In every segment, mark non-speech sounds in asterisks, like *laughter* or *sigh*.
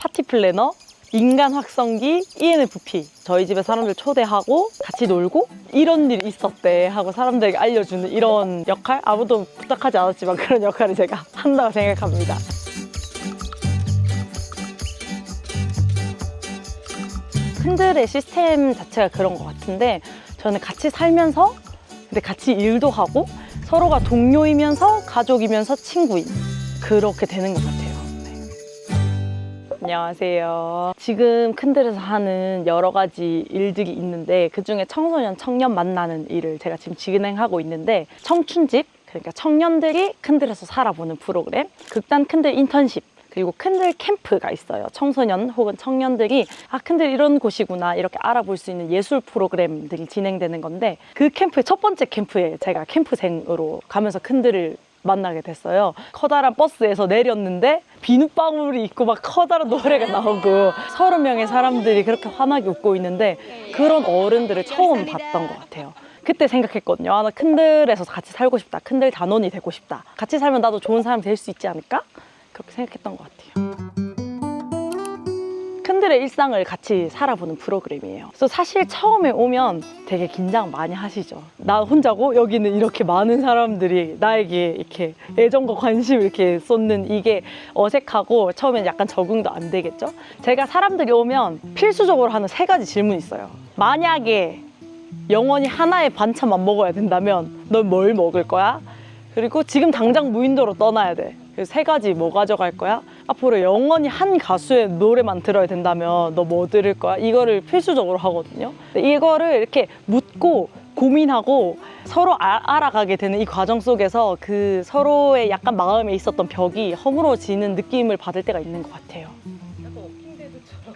파티 플래너, 인간 확성기, ENFP. 저희 집에 사람들 초대하고 같이 놀고 이런 일이 있었대 하고 사람들에게 알려주는 이런 역할? 아무도 부탁하지 않았지만 그런 역할을 제가 *laughs* 한다고 생각합니다. 팬들의 시스템 자체가 그런 것 같은데 저는 같이 살면서 근데 같이 일도 하고 서로가 동료이면서 가족이면서 친구인 그렇게 되는 것 같아요. 네. 안녕하세요. 지금 큰들에서 하는 여러 가지 일들이 있는데 그 중에 청소년, 청년 만나는 일을 제가 지금 진행하고 있는데 청춘집 그러니까 청년들이 큰들에서 살아보는 프로그램, 극단 큰들 인턴십 그리고 큰들 캠프가 있어요. 청소년 혹은 청년들이 아 큰들 이런 곳이구나 이렇게 알아볼 수 있는 예술 프로그램들이 진행되는 건데 그 캠프의 첫 번째 캠프에 제가 캠프생으로 가면서 큰들을 만나게 됐어요. 커다란 버스에서 내렸는데 비눗방울이 있고 막 커다란 노래가 나오고 서른 명의 사람들이 그렇게 환하게 웃고 있는데 그런 어른들을 처음 봤던 것 같아요. 그때 생각했거든요. 아, 나 큰들에서 같이 살고 싶다. 큰들 단원이 되고 싶다. 같이 살면 나도 좋은 사람 될 수 있지 않을까? 그렇게 생각했던 것 같아요. 큰들의 일상을 같이 살아보는 프로그램이에요. 그래서 사실 처음에 오면 되게 긴장 많이 하시죠. 나 혼자고 여기는 이렇게 많은 사람들이 나에게 이렇게 애정과 관심을 이렇게 쏟는 이게 어색하고 처음엔 약간 적응도 안 되겠죠. 제가 사람들이 오면 필수적으로 하는 세 가지 질문이 있어요. 만약에 영원히 하나의 반찬만 먹어야 된다면 넌 뭘 먹을 거야? 그리고 지금 당장 무인도로 떠나야 돼. 세 가지 뭐 가져갈 거야? 앞으로 영원히 한 가수의 노래만 들어야 된다면 너 뭐 들을 거야? 이거를 필수적으로 하거든요. 이거를 이렇게 묻고 고민하고 서로 아- 알아가게 되는 이 과정 속에서 그 서로의 약간 마음에 있었던 벽이 허물어지는 느낌을 받을 때가 있는 것 같아요. *laughs*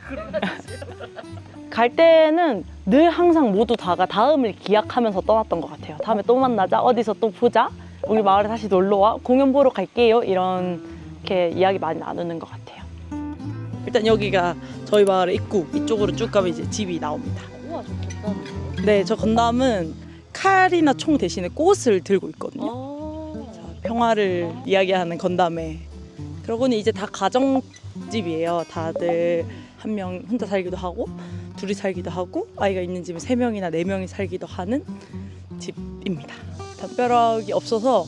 *laughs* 갈 때는 늘 항상 모두 다가 다음을 기약하면서 떠났던 것 같아요. 다음에 또 만나자, 어디서 또 보자, 우리 마을에 다시 놀러 와, 공연 보러 갈게요. 이런 이렇게 이야기 많이 나누는 것 같아요. 일단 여기가 저희 마을의 입구 이쪽으로 쭉 가면 이제 집이 나옵니다. 우와 좋겠다. 네, 저 건담은 칼이나 총 대신에 꽃을 들고 있거든요. 아. 자, 평화를 이야기하는 건담에 그러고는 이제 다 가정집이에요. 다들 한 명 혼자 살기도 하고 둘이 살기도 하고 아이가 있는 집은 세 명이나 네 명이 살기도 하는 집입니다. 담벼락이 없어서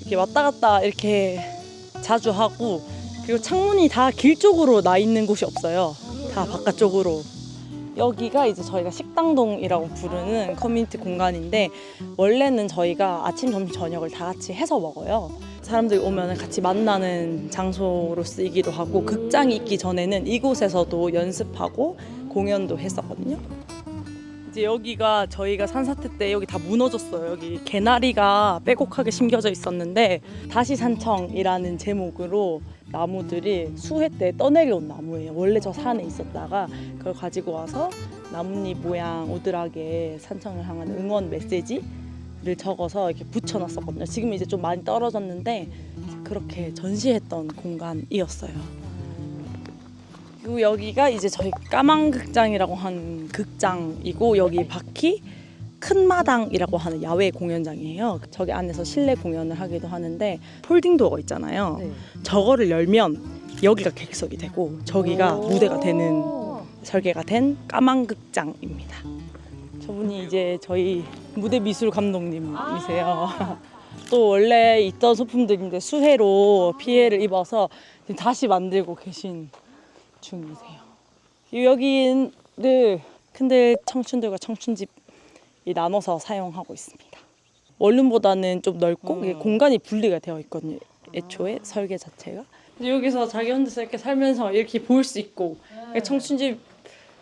이렇게 왔다 갔다 이렇게 자주 하고 그리고 창문이 다 길 쪽으로 나 있는 곳이 없어요. 다 바깥쪽으로. 여기가 이제 저희가 식당동이라고 부르는 커뮤니티 공간인데 원래는 저희가 아침, 점심, 저녁을 다 같이 해서 먹어요. 사람들이 오면 같이 만나는 장소로 쓰이기도 하고 극장이 있기 전에는 이곳에서도 연습하고 공연도 했었거든요. 이제 여기가 저희가 산사태 때 여기 다 무너졌어요. 여기 개나리가 빼곡하게 심겨져 있었는데 다시 산청이라는 제목으로 나무들이 수해 때 떠내려온 나무예요. 원래 저 산에 있었다가 그걸 가지고 와서 나뭇잎 모양 오드락에 산청을 향한 응원 메시지를 적어서 이렇게 붙여놨었거든요. 지금 이제 좀 많이 떨어졌는데 그렇게 전시했던 공간이었어요. 그리고 여기가 이제 저희 까망 극장이라고 하는 극장이고 여기 바퀴 큰 마당이라고 하는 야외 공연장이에요. 저기 안에서 실내 공연을 하기도 하는데 폴딩 도어가 있잖아요. 네. 저거를 열면 여기가 객석이 되고 저기가 오. 무대가 되는 설계가 된 까망 극장입니다. 저분이 이제 저희 무대 미술 감독님이세요. *laughs* 또 원래 있던 소품들인데 수해로 피해를 입어서 다시 만들고 계신 중이세요. 여기는 큰들 청춘들과 청춘집이 나눠서 사용하고 있습니다. 원룸보다는 좀 넓고 음. 공간이 분리가 되어 있거든요. 애초에 설계 자체가. 여기서 자기 혼자서 이렇게 살면서 이렇게 볼 수 있고 청춘집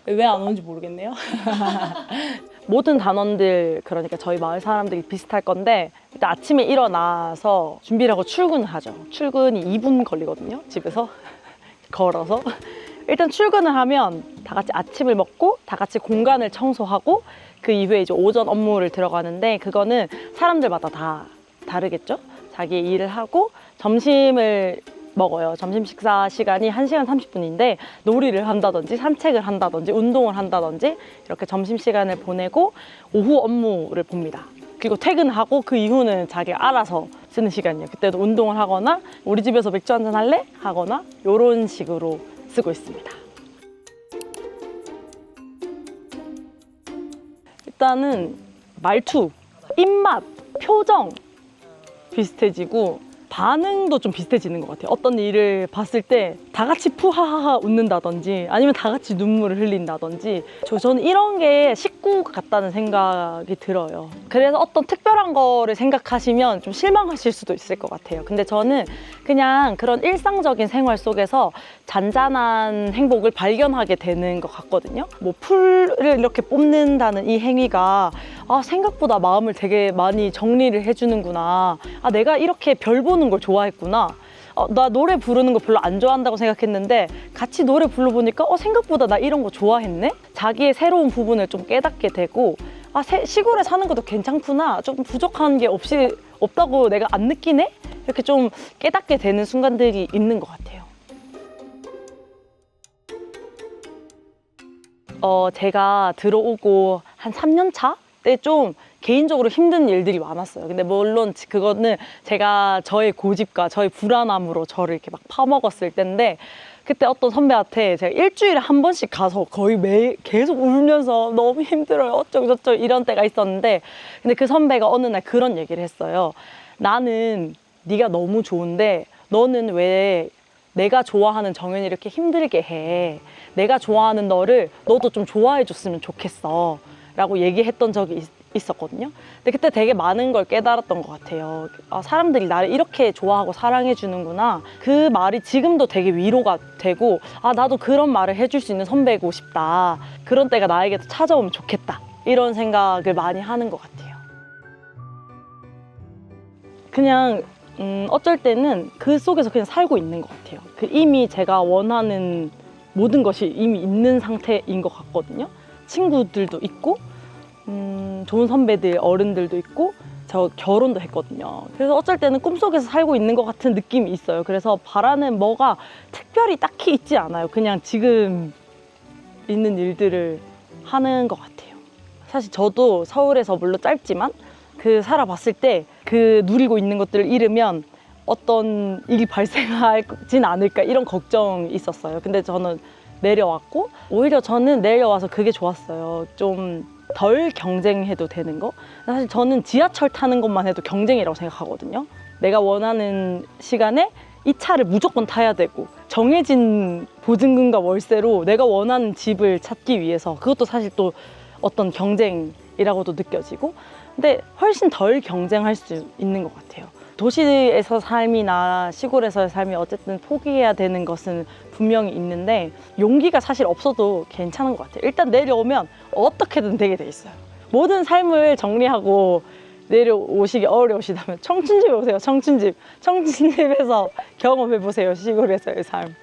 왜 안 오는지 모르겠네요. *laughs* 모든 단원들 그러니까 저희 마을 사람들이 비슷할 건데 일단 아침에 일어나서 준비를 하고 출근을 하죠. 출근이 2분 걸리거든요. 집에서 *laughs* 걸어서 일단 출근을 하면 다 같이 아침을 먹고 다 같이 공간을 청소하고 그 이후에 이제 오전 업무를 들어가는데 그거는 사람들마다 다 다르겠죠. 자기 일을 하고 점심을 먹어요. 점심 식사 시간이 1시간 30분인데 놀이를 한다든지 산책을 한다든지 운동을 한다든지 이렇게 점심 시간을 보내고 오후 업무를 봅니다. 그리고 퇴근하고 그 이후는 자기가 알아서 쓰는 시간이에요. 그때도 운동을 하거나 우리 집에서 맥주 한잔 할래? 하거나 이런 식으로 쓰고 있습니다. 일단은 말투, 입맛, 표정 비슷해지고 반응도 좀 비슷해지는 것 같아요. 어떤 일을 봤을 때 다 같이 푸하하하 웃는다든지 아니면 다 같이 눈물을 흘린다든지 저, 저는 이런 게 식구 같다는 생각이 들어요. 그래서 어떤 특별한 거를 생각하시면 좀 실망하실 수도 있을 것 같아요. 근데 저는 그냥 그런 일상적인 생활 속에서 잔잔한 행복을 발견하게 되는 것 같거든요. 뭐 풀을 이렇게 뽑는다는 이 행위가 아, 생각보다 마음을 되게 많이 정리를 해주는구나. 아, 내가 이렇게 별보 는 걸 좋아했구나. 어, 나 노래 부르는 거 별로 안 좋아한다고 생각했는데 같이 노래 불러보니까 어, 생각보다 나 이런 거 좋아했네? 자기의 새로운 부분을 좀 깨닫게 되고 아, 새- 시골에 사는 것도 괜찮구나. 좀 부족한 게 없이 없다고 내가 안 느끼네? 이렇게 좀 깨닫게 되는 순간들이 있는 것 같아요. 어, 제가 들어오고 한 3년 차 때 좀 개인적으로 힘든 일들이 많았어요. 근데 물론 그거는 제가 저의 고집과 저의 불안함으로 저를 이렇게 막 파먹었을 때인데 그때 어떤 선배한테 제가 일주일에 한 번씩 가서 거의 매 계속 울면서 너무 힘들어요. 어쩌고 저쩌고 이런 때가 있었는데 근데 그 선배가 어느 날 그런 얘기를 했어요. 나는 네가 너무 좋은데 너는 왜 내가 좋아하는 정연이 이렇게 힘들게 해. 내가 좋아하는 너를 너도 좀 좋아해 줬으면 좋겠어. 라고 얘기했던 적이 있, 었거든요 근데 그때 되게 많은 걸 깨달았던 것 같아요. 아, 사람들이 나를 이렇게 좋아하고 사랑해 주는구나. 그 말이 지금도 되게 위로가 되고, 아, 나도 그런 말을 해줄 수 있는 선배고 싶다. 그런 때가 나에게도 찾아오면 좋겠다. 이런 생각을 많이 하는 것 같아요. 그냥 음, 어쩔 때는 그 속에서 그냥 살고 있는 것 같아요. 그 이미 제가 원하는 모든 것이 이미 있는 상태인 것 같거든요. 친구들도 있고, 음, 좋은 선배들, 어른들도 있고, 저 결혼도 했거든요. 그래서 어쩔 때는 꿈속에서 살고 있는 것 같은 느낌이 있어요. 그래서 바라는 뭐가 특별히 딱히 있지 않아요. 그냥 지금 있는 일들을 하는 것 같아요. 사실 저도 서울에서 물론 짧지만 그 살아봤을 때 그 누리고 있는 것들을 잃으면 어떤 일이 발생하진 않을까 이런 걱정이 있었어요. 근데 저는 내려왔고 오히려 저는 내려와서 그게 좋았어요. 좀 덜 경쟁해도 되는 거. 사실 저는 지하철 타는 것만 해도 경쟁이라고 생각하거든요. 내가 원하는 시간에 이 차를 무조건 타야 되고 정해진 보증금과 월세로 내가 원하는 집을 찾기 위해서 그것도 사실 또 어떤 경쟁이라고도 느껴지고 근데 훨씬 덜 경쟁할 수 있는 것 같아요. 도시에서 삶이나 시골에서의 삶이 어쨌든 포기해야 되는 것은 분명히 있는데 용기가 사실 없어도 괜찮은 것 같아요. 일단 내려오면 어떻게든 되게 돼 있어요. 모든 삶을 정리하고 내려오시기 어려우시다면 청춘집에 오세요. 청춘집. 청춘집에서 경험해 보세요. 시골에서의 삶.